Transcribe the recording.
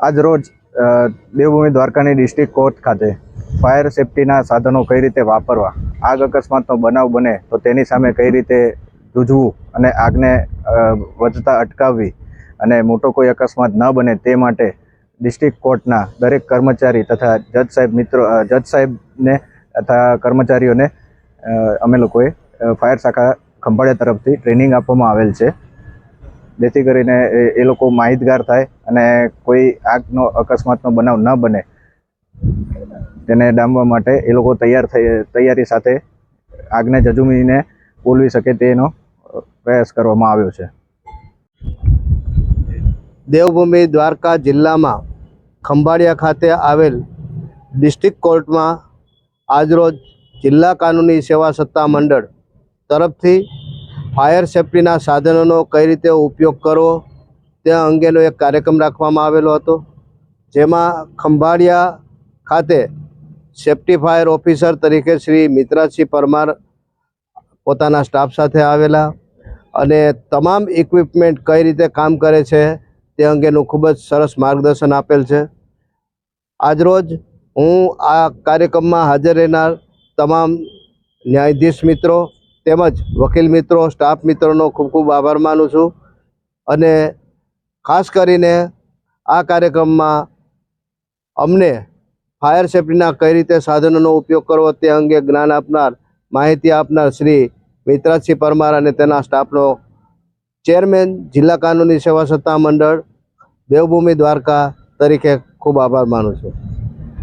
આજ રોજ દેવભૂમિ દ્વારકાની ડિસ્ટ્રિક્ટ કોર્ટ ખાતે ફાયર સેફટીના સાધનો કઈ રીતે વાપરવા, આગ અકસ્માતનો બનાવ બને, તો તેની સામે કઈ રીતે જૂઝવું અને આગને વધતા અટકાવવી અને મોટો કોઈ અકસ્માત ન બને તે માટે ડિસ્ટ્રિક્ટ કોર્ટના દરેક કર્મચારી તથા જજ સાહેબ મિત્રો જજ સાહેબને તથા કર્મચારીઓને અમે લોકોએ ફાયર શાખા ખંભાળિયા તરફથી ટ્રેનિંગ આપવામાં આવેલ છે. જેથી કરીને એ લોકો માહિતગાર થાય અને કોઈ આગનો, અકસ્માતનો બનાવ ન બને. તેને ડામવા માટે એ લોકો તૈયાર થઈ, તૈયારી સાથે આગને જજુમીને બોલવી શકે તેનો પ્રયાસ કરવામાં આવ્યો છે. દેવભૂમિ દ્વારકા જિલ્લામાં ખંભાળિયા ખાતે આવેલ ડિસ્ટ્રિક્ટ કોર્ટમાં આજરોજ જિલ્લા કાનૂની સેવા સત્તા મંડળ તરફથી ફાયર સેફટીના સાધનોનો કઈ રીતે ઉપયોગ કરવો તે અંગેનો એક કાર્યક્રમ રાખવામાં આવેલો હતો, જેમાં ખંભાળિયા ખાતે સેફટી ફાયર ઓફિસર તરીકે શ્રી મિત્રાસિંહ પરમાર પોતાના સ્ટાફ સાથે આવેલા અને તમામ ઇક્વિપમેન્ટ કઈ રીતે કામ કરે છે તે અંગેનું ખૂબ જ સરસ માર્ગદર્શન આપેલ છે. આજરોજ હું આ કાર્યક્રમમાં હાજર રહેનાર તમામ ન્યાયાધીશ મિત્રો તેમજ વકીલ મિત્રો, સ્ટાફ મિત્રોનો ખૂબ ખૂબ આભાર માનું છું. અને ખાસ કરીને આ કાર્યક્રમમાં અમને ફાયર સેફટીના કઈ રીતે સાધનોનો ઉપયોગ કરવો તે અંગે જ્ઞાન આપનાર, માહિતી આપનાર શ્રી મિત્રાજસિંહ પરમાર અને તેના સ્ટાફનો ચેરમેન, જિલ્લા કાનૂની સેવા સત્તા મંડળ, દેવભૂમિ દ્વારકા તરીકે ખૂબ આભાર માનું છું.